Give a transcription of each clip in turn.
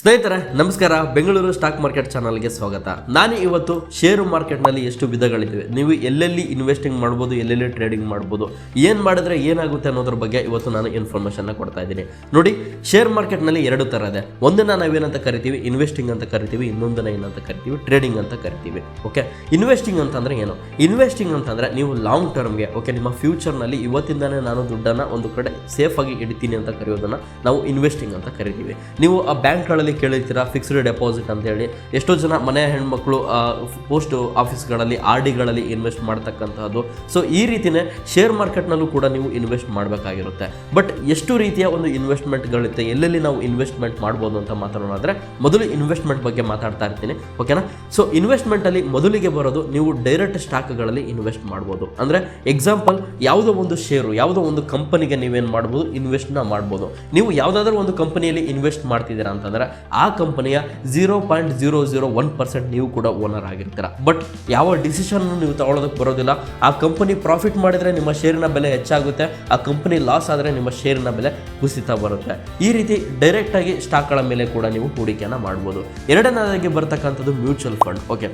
ಸ್ನೇಹಿತರೆ, ನಮಸ್ಕಾರ. Bengaluru stock market ಚಾನಲ್ಗೆ ಸ್ವಾಗತ. ನಾನು ಇವತ್ತು ಷೇರು ಮಾರ್ಕೆಟ್ನಲ್ಲಿ ಎಷ್ಟು ವಿಧಗಳಿವೆ. ನೀವು ಎಲ್ಲೆಲ್ಲಿ ಇನ್ವೆಸ್ಟಿಂಗ್ ಮಾಡ್ಬೋದು, ಎಲ್ಲೆಲ್ಲಿ ಟ್ರೇಡಿಂಗ್ ಮಾಡ್ಬೋದು, ಏನು ಮಾಡಿದ್ರೆ ಏನಾಗುತ್ತೆ ಅನ್ನೋದ್ರ ಬಗ್ಗೆ ಇವತ್ತು ನಾನು ಇನ್ಫಾರ್ಮೇಷನ್ನ ಕೊಡ್ತಾ ಇದ್ದೀನಿ. ನೋಡಿ, ಶೇರ್ ಮಾರ್ಕೆಟ್ನಲ್ಲಿ ಎರಡು ಥರ ಇದೆ. ಒಂದನ್ನ ನಾವೇನಂತ ಕರಿತೀವಿ? ಇನ್ವೆಸ್ಟಿಂಗ್ ಅಂತ ಕರಿತೀವಿ. ಇನ್ನೊಂದನ್ನ ಏನಂತ ಕರಿತೀವಿ? ಟ್ರೇಡಿಂಗ್ ಅಂತ ಕರಿತೀವಿ. ಓಕೆ? ಇನ್ವೆಸ್ಟಿಂಗ್ ಅಂತಂದ್ರೆ ಏನು? ಇನ್ವೆಸ್ಟಿಂಗ್ ಅಂತಂದ್ರೆ ನೀವು ಲಾಂಗ್ ಟರ್ಮ್ಗೆ, ಓಕೆ, ನಿಮ್ಮ ಫ್ಯೂಚರ್ನಲ್ಲಿ ಇವತ್ತಿಂದಾನೇ ನಾನು ದುಡ್ಡನ್ನು ಒಂದು ಕಡೆ ಸೇಫಾಗಿ ಇಡ್ತೀನಿ ಅಂತ ಕರೆಯೋದನ್ನು ನಾವು ಇನ್ವೆಸ್ಟಿಂಗ್ ಅಂತ ಕರಿತೀವಿ. ನೀವು ಆ ಬ್ಯಾಂಕ್ಗಳಲ್ಲಿ ಕೇಳಿರ್ತೀರಾ ಫಿಕ್ಸ್ಡ್ ಡೆಪಾಸಿಟ್ ಅಂತ ಹೇಳಿ ಎಷ್ಟೋ ಜನ ಮನೆ ಹೆಣ್ಮಕ್ಳು ಪೋಸ್ಟ್ ಆಫೀಸ್ಗಳಲ್ಲಿ ಆರ್ ಡಿಗಳಲ್ಲಿ ಇನ್ವೆಸ್ಟ್ ಮಾಡ್ತಕ್ಕಂಥದ್ದು ಸೊ ಈ ರೀತಿನೇ ಶೇರ್ ಮಾರ್ಕೆಟ್ನಲ್ಲೂ ಕೂಡ ನೀವು ಇನ್ವೆಸ್ಟ್ ಮಾಡಬೇಕಾಗಿರುತ್ತೆ. ಬಟ್ ಎಷ್ಟು ರೀತಿಯ ಒಂದು ಇನ್ವೆಸ್ಟ್ಮೆಂಟ್ಗಳಿರುತ್ತೆ ಎಲ್ಲೆಲ್ಲಿ ನಾವು ಇನ್ವೆಸ್ಟ್ಮೆಂಟ್ ಮಾಡ್ಬೋದು ಅಂತ ಮಾತಾಡೋಣ. ಮೊದಲು ಇನ್ವೆಸ್ಟ್ಮೆಂಟ್ ಬಗ್ಗೆ ಮಾತಾಡ್ತಾ ಇರ್ತೀನಿ ಓಕೆನಾ ಸೊ ಇನ್ವೆಸ್ಟ್ಮೆಂಟಲ್ಲಿ ಮೊದಲಿಗೆ ಬರೋದು ನೀವು ಡೈರೆಕ್ಟ್ ಸ್ಟಾಕ್ಗಳಲ್ಲಿ ಇನ್ವೆಸ್ಟ್ ಮಾಡ್ಬೋದು. ಅಂದರೆ ಎಕ್ಸಾಂಪಲ್ ಯಾವುದೋ ಒಂದು ಶೇರು ಯಾವುದೋ ಒಂದು ಕಂಪನಿಗೆ ನೀವೇನು ಮಾಡ್ಬೋದು ಇನ್ವೆಸ್ಟ್ನ ಮಾಡ್ಬೋದು. ನೀವು ಯಾವುದಾದ್ರೂ ಒಂದು ಕಂಪನಿಯಲ್ಲಿ ಇನ್ವೆಸ್ಟ್ ಮಾಡ್ತಿದ್ದೀರಾ ಅಂತಂದರೆ ಆ ಕಂಪನಿಯ zero point zero zero one percent ನೀವು ಕೂಡ ಓನರ್ ಆಗಿರ್ತೀರ. ಬಟ್ ಯಾವ ಡಿಸಿಷನ್ ನೀವು ತಗೊಳ್ಳೋದಕ್ಕೆ ಬರೋದಿಲ್ಲ. ಆ ಕಂಪನಿ ಪ್ರಾಫಿಟ್ ಮಾಡಿದರೆ ನಿಮ್ಮ ಶೇರಿನ ಬೆಲೆ ಹೆಚ್ಚಾಗುತ್ತೆ. ಆ ಕಂಪನಿ ಲಾಸ್ ಆದರೆ ನಿಮ್ಮ ಶೇರಿನ ಬೆಲೆ ಕುಸಿತ ಬರುತ್ತೆ. ಈ ರೀತಿ ಡೈರೆಕ್ಟಾಗಿ ಸ್ಟಾಕ್ಗಳ ಮೇಲೆ ಕೂಡ ನೀವು ಹೂಡಿಕೆಯನ್ನು ಮಾಡ್ಬೋದು. ಎರಡನೇದಾಗಿ ಬರ್ತಕ್ಕಂಥದ್ದು ಮ್ಯೂಚುವಲ್ ಫಂಡ್ ಓಕೆ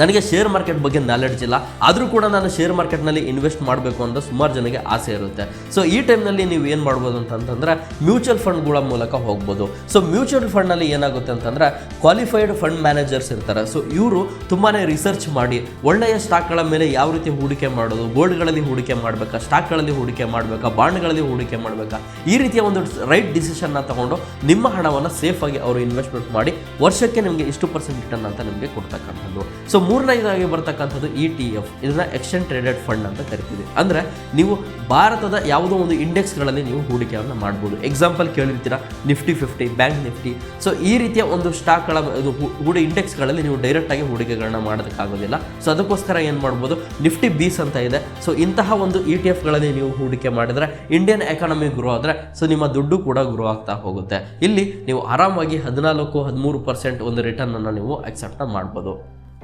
ನನಗೆ ಶೇರ್ ಮಾರ್ಕೆಟ್ ಬಗ್ಗೆ ನಾಲೆಡ್ಜ್ ಇಲ್ಲ. ಆದರೂ ಕೂಡ ನಾನು ಶೇರ್ ಮಾರ್ಕೆಟ್ನಲ್ಲಿ ಇನ್ವೆಸ್ಟ್ ಮಾಡಬೇಕು ಅಂತ ಸುಮಾರು ಜನಕ್ಕೆ ಆಸೆ ಇರುತ್ತೆ. ಸೊ ಈ ಟೈಮ್ನಲ್ಲಿ ನೀವು ಏನು ಮಾಡ್ಬೋದು ಅಂತಂತಂದರೆ ಮ್ಯೂಚುವಲ್ ಫಂಡ್ಗಳ ಮೂಲಕ ಹೋಗ್ಬೋದು. ಸೊ ಮ್ಯೂಚುವಲ್ ಫಂಡ್ನಲ್ಲಿ ಏನಾಗುತ್ತೆ ಅಂತಂದರೆ ಕ್ವಾಲಿಫೈಡ್ ಫಂಡ್ ಮ್ಯಾನೇಜರ್ಸ್ ಇರ್ತಾರೆ. ಸೊ ಇವರು ತುಂಬಾ ರಿಸರ್ಚ್ ಮಾಡಿ ಒಳ್ಳೆಯ ಸ್ಟಾಕ್ಗಳ ಮೇಲೆ ಯಾವ ರೀತಿ ಹೂಡಿಕೆ ಮಾಡೋದು ಗೋಲ್ಡ್ಗಳಲ್ಲಿ ಹೂಡಿಕೆ ಮಾಡಬೇಕಾ ಸ್ಟಾಕ್ಗಳಲ್ಲಿ ಹೂಡಿಕೆ ಮಾಡಬೇಕಾ ಬಾಂಡ್ಗಳಲ್ಲಿ ಹೂಡಿಕೆ ಮಾಡಬೇಕಾ, ಈ ರೀತಿಯ ಒಂದು ರೈಟ್ ಡಿಸಿಷನ್ನ ತಗೊಂಡು ನಿಮ್ಮ ಹಣವನ್ನು ಸೇಫಾಗಿ ಅವರು ಇನ್ವೆಸ್ಟ್ಮೆಂಟ್ ಮಾಡಿ ವರ್ಷಕ್ಕೆ ನಿಮಗೆ ಇಷ್ಟು ಪರ್ಸೆಂಟ್ ರಿಟರ್ನ್ ಅಂತ ನಿಮಗೆ ಕೊಡ್ತಕ್ಕಂಥದ್ದು. ಸೊ ಮೂರನೇದಾಗಿ ಬರ್ತಕ್ಕಂಥದ್ದು ಇ ಟಿ ಎಫ್ ಇದನ್ನ ಎಕ್ಸ್ಚೇಂಜ್ ಟ್ರೇಡೆಡ್ ಫಂಡ್ ಅಂತ ಕರಿತೀವಿ. ಅಂದರೆ ನೀವು ಭಾರತದ ಯಾವುದೋ ಒಂದು ಇಂಡೆಕ್ಸ್ಗಳಲ್ಲಿ ನೀವು ಹೂಡಿಕೆಯನ್ನು ಮಾಡ್ಬೋದು. Example ಕೇಳಿರ್ತೀರಾ? Nifty fifty bank Nifty so ಈ ರೀತಿಯ ಒಂದು ಸ್ಟಾಕ್ಗಳ ಇದು ಹೂಡಿ ಇಂಡೆಕ್ಸ್ಗಳಲ್ಲಿ ನೀವು ಡೈರೆಕ್ಟಾಗಿ ಹೂಡಿಕೆಗಳನ್ನ ಮಾಡೋದಕ್ಕಾಗೋದಿಲ್ಲ ಸೊ ಅದಕ್ಕೋಸ್ಕರ ಏನು ಮಾಡ್ಬೋದು? ನಿಫ್ಟಿ ಬೀಸ್ ಅಂತ ಇದೆ. ಸೊ ಇಂತಹ ಒಂದು ಇ ಟಿ ಎಫ್ಗಳಲ್ಲಿ ನೀವು ಹೂಡಿಕೆ ಮಾಡಿದ್ರೆ ಇಂಡಿಯನ್ ಎಕಾನಮಿ ಗ್ರೋ ಆದರೆ ಸೊ ನಿಮ್ಮ ದುಡ್ಡು ಕೂಡ ಗ್ರೋ ಆಗ್ತಾ ಹೋಗುತ್ತೆ. ಇಲ್ಲಿ ನೀವು ಆರಾಮಾಗಿ ಹದಿನಾಲ್ಕು, ಹದಿಮೂರು ಪರ್ಸೆಂಟ್ ಒಂದು ರಿಟರ್ನ್ ಅನ್ನು ನೀವು ಅಕ್ಸೆಪ್ಟ್ ಮಾಡ್ಬೋದು.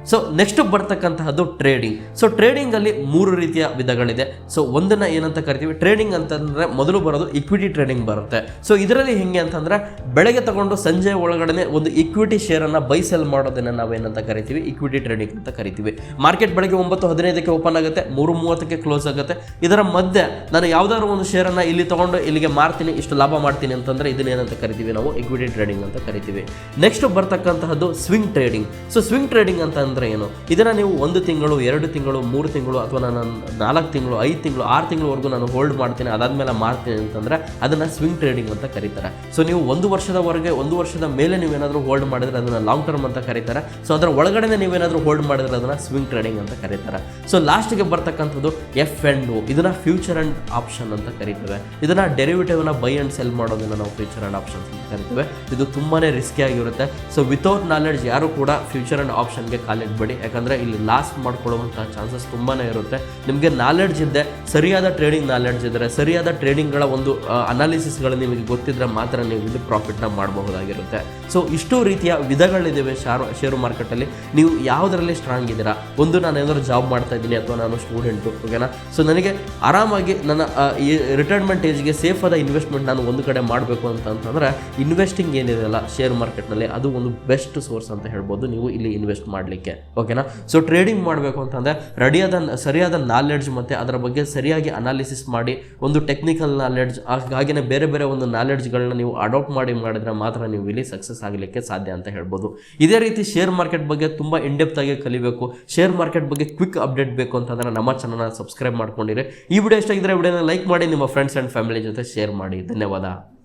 ಸೊ ನೆಕ್ಸ್ಟ್ ಬರ್ತಕ್ಕಂತಹದ್ದು ಟ್ರೇಡಿಂಗ್ ಸೊ ಟ್ರೇಡಿಂಗಲ್ಲಿ ಮೂರು ರೀತಿಯ ವಿಧಗಳಿದೆ. ಸೊ ಒಂದನ್ನ ಏನಂತ ಕರಿತೀವಿ? ಟ್ರೇಡಿಂಗ್ ಅಂತಂದ್ರೆ ಮೊದಲು ಬರೋದು ಇಕ್ವಿಟಿ ಟ್ರೇಡಿಂಗ್ ಬರುತ್ತೆ. ಸೊ ಇದರಲ್ಲಿ ಹೆಂಗೆ ಅಂತಂದ್ರೆ ಬೆಳಗ್ಗೆ ತಗೊಂಡು ಸಂಜೆ ಒಳಗಡೆ ಒಂದು ಇಕ್ವಿಟಿ ಶೇರನ್ನು ಬೈ ಸೆಲ್ ಮಾಡೋದನ್ನು ನಾವೇನಂತ ಕರಿತೀವಿ? ಇಕ್ವಿಟಿ ಟ್ರೇಡಿಂಗ್ ಅಂತ ಕರಿತೀವಿ. ಮಾರ್ಕೆಟ್ ಬೆಳಗ್ಗೆ ಒಂಬತ್ತು, ಹದಿನೈದಕ್ಕೆ ಓಪನ್ ಆಗುತ್ತೆ, ಮೂರು ಮೂವತ್ತಕ್ಕೆ ಕ್ಲೋಸ್ ಆಗುತ್ತೆ. ಇದರ ಮಧ್ಯೆ ನಾನು ಯಾವ್ದಾದ್ರು ಒಂದು ಶೇರನ್ನು ಇಲ್ಲಿ ತಗೊಂಡು ಇಲ್ಲಿಗೆ ಮಾರ್ತೀನಿ, ಇಷ್ಟು ಲಾಭ ಮಾಡ್ತೀನಿ ಅಂತಂದ್ರೆ ಇದನ್ನ ಏನಂತ ಕರಿತೀವಿ ನಾವು? ಇಕ್ವಿಟಿ ಟ್ರೇಡಿಂಗ್ ಅಂತ ಕರಿತೀವಿ. Next ಬರ್ತಕ್ಕಂತಹದ್ದು swing trading so swing trading ಅಂತ ಅಂದ್ರೆ ಏನು? ಇದನ್ನು ನೀವು ಒಂದು ತಿಂಗಳು, ಎರಡು ತಿಂಗಳು, ಮೂರು ತಿಂಗಳು ಅಥವಾ ನಾನು ನಾಲ್ಕು ತಿಂಗಳು, ಐದು ತಿಂಗಳು, ಆರು ತಿಂಗಳವರೆಗೂ ನಾನು ಹೋಲ್ಡ್ ಮಾಡ್ತೀನಿ, ಅದಾದ್ಮೇಲೆ ಮಾರ್ತೀನಿ ಅಂತಂದ್ರೆ ಅದನ್ನ ಸ್ವಿಂಗ್ ಟ್ರೇಡಿಂಗ್ ಅಂತ ಕರೀತಾರೆ. ಸೊ ನೀವು ಒಂದು ವರ್ಷದವರೆಗೆ, ಒಂದು ವರ್ಷದ ಮೇಲೆ ನೀವೇನಾದರೂ ಹೋಲ್ಡ್ ಮಾಡಿದ್ರೆ ಅದನ್ನ ಲಾಂಗ್ ಟರ್ಮ್ ಅಂತ ಕರೀತಾರೆ. ಸೊ ಅದರ ಒಳಗಡೆ ನೀವೇನಾದರೂ ಹೋಲ್ಡ್ ಮಾಡಿದ್ರೆ ಅದನ್ನ ಸ್ವಿಂಗ್ ಟ್ರೇಡಿಂಗ್ ಅಂತ ಕರೀತಾರೆ. ಸೊ ಲಾಸ್ಟ್ಗೆ ಬರ್ತಕ್ಕಂಥದ್ದು ಎಫ್ ಅಂಡ್ ಇದನ್ನ ಫ್ಯೂಚರ್ ಅಂಡ್ ಆಪ್ಷನ್ ಅಂತ ಕರಿತೇವೆ. ಇದನ್ನ ಡೆರಿವೇಟಿವ್ನ ಬೈ ಅಂಡ್ ಸೆಲ್ ಮಾಡೋದನ್ನ ನಾವು ಫ್ಯೂಚರ್ ಅಂಡ್ ಆಪ್ಷನ್ಸ್ ಅಂತ ಕರಿತೇವೆ. ಇದು ತುಂಬಾನೇ ರಿಸ್ಕಿ ಆಗಿರುತ್ತೆ. ಸೊ ವಿತೌಟ್ ನಾಲೆಡ್ಜ್ ಯಾರು ಕೂಡ ಫ್ಯೂಚರ್ ಅಂಡ್ ಆಪ್ಷನ್ಗೆ ಕಾಲಿಡಬೇಡಿ ಯಾಕಂದರೆ ಇಲ್ಲಿ ಲಾಸ್ ಮಾಡ್ಕೊಳ್ಳುವಂಥ ಚಾನ್ಸಸ್ ತುಂಬಾನೇ ಇರುತ್ತೆ. ನಿಮಗೆ ನಾಲೆಡ್ಜ್ ಇದ್ದೆ, ಸರಿಯಾದ ಟ್ರೇಡಿಂಗ್ ನಾಲೆಡ್ಜ್ ಇದ್ದರೆ ಸರಿಯಾದ ಟ್ರೇಡಿಂಗ್ಗಳ ಒಂದು ಅನಾಲಿಸಿಸ್ಗಳು ನಿಮಗೆ ಗೊತ್ತಿದ್ರೆ ಮಾತ್ರ ನೀವು ಇಲ್ಲಿ ಪ್ರಾಫಿಟ್ನ ಮಾಡಬಹುದಾಗಿರುತ್ತೆ. ಸೊ ಇಷ್ಟು ರೀತಿಯ ವಿಧಗಳಿದ್ದಾವೆ ಶಾರು ಶೇರು ಮಾರ್ಕೆಟಲ್ಲಿ ನೀವು ಯಾವುದರಲ್ಲಿ ಸ್ಟ್ರಾಂಗ್ ಇದ್ದೀರಾ? ಒಂದು ನಾನು ಏನಾದರೂ ಜಾಬ್ ಮಾಡ್ತಾ ಇದ್ದೀನಿ ಅಥವಾ ನಾನು ಸ್ಟೂಡೆಂಟು ಓಕೆನಾ ಸೊ ನನಗೆ ಆರಾಮಾಗಿ ನನ್ನ ಈ ರಿಟೈರ್ಮೆಂಟ್ ಏಜ್ಗೆ ಸೇಫ್ ಆದ ಇನ್ವೆಸ್ಟ್ಮೆಂಟ್ ನಾನು ಒಂದು ಕಡೆ ಮಾಡಬೇಕು ಅಂತ ಅಂತಂದರೆ ಇನ್ವೆಸ್ಟಿಂಗ್ ಏನಿದೆಯಲ್ಲ ಶೇರ್ ಮಾರ್ಕೆಟ್ನಲ್ಲಿ ಅದು ಒಂದು ಬೆಸ್ಟ್ ಸೋರ್ಸ್ ಅಂತ ಹೇಳ್ಬೋದು. ನೀವು ಇಲ್ಲಿ ಇನ್ವೆಸ್ಟ್ ಮಾಡಲಿಕ್ಕೆ. ಓಕೆನಾ? ಸೊ ಟ್ರೇಡಿಂಗ್ ಮಾಡಬೇಕು ಅಂತಂದರೆ ರೆಡಿಯಾದ ಸರಿಯಾದ ನಾಲೆಡ್ಜ್ ಮತ್ತು ಅದರ ಬಗ್ಗೆ ಸರಿಯಾಗಿ ಅನಾಲಿಸಿಸ್ ಮಾಡಿ, ಒಂದು ಟೆಕ್ನಿಕಲ್ ನಾಲೆಡ್ಜ್ ಹಾಗೆಯೇ ಬೇರೆ ಬೇರೆ ಒಂದು ನಾಲೆಡ್ಜ್ಗಳನ್ನ ನೀವು ಅಡಾಪ್ಟ್ ಮಾಡಿ ಮಾಡಿದ್ರೆ ಮಾತ್ರ ನೀವು ಇಲ್ಲಿ ಸಕ್ಸಸ್ ಆಗಲಿಕ್ಕೆ ಸಾಧ್ಯ ಅಂತ ಹೇಳ್ಬೋದು. ಇದೇ ರೀತಿ ಶೇರ್ ಮಾರ್ಕೆಟ್ ಬಗ್ಗೆ ತುಂಬ ಇಂಡೆಪ್ತ್ ಆಗಿ ಕಲಿಬೇಕು. ಶೇರ್ ಮಾರ್ಕೆಟ್ ಬಗ್ಗೆ ಕ್ವಿಕ್ ಅಪ್ಡೇಟ್ ಬೇಕು ಅಂತಂದ್ರೆ ನಮ್ಮ ಚಾನಲ್ನ ಸಬ್ಸ್ಕ್ರೈಬ್ ಮಾಡ್ಕೊಂಡಿರಿ. ಈ ವಿಡಿಯೋ ಇಷ್ಟ ಆಗಿದ್ರೆ ವಿಡಿಯೋನ ಲೈಕ್ ಮಾಡಿ, ನಿಮ್ಮ ಫ್ರೆಂಡ್ಸ್ ಆ್ಯಂಡ್ ಫ್ಯಾಮಿಲಿ ಜೊತೆ ಶೇರ್ ಮಾಡಿ. ಧನ್ಯವಾದ.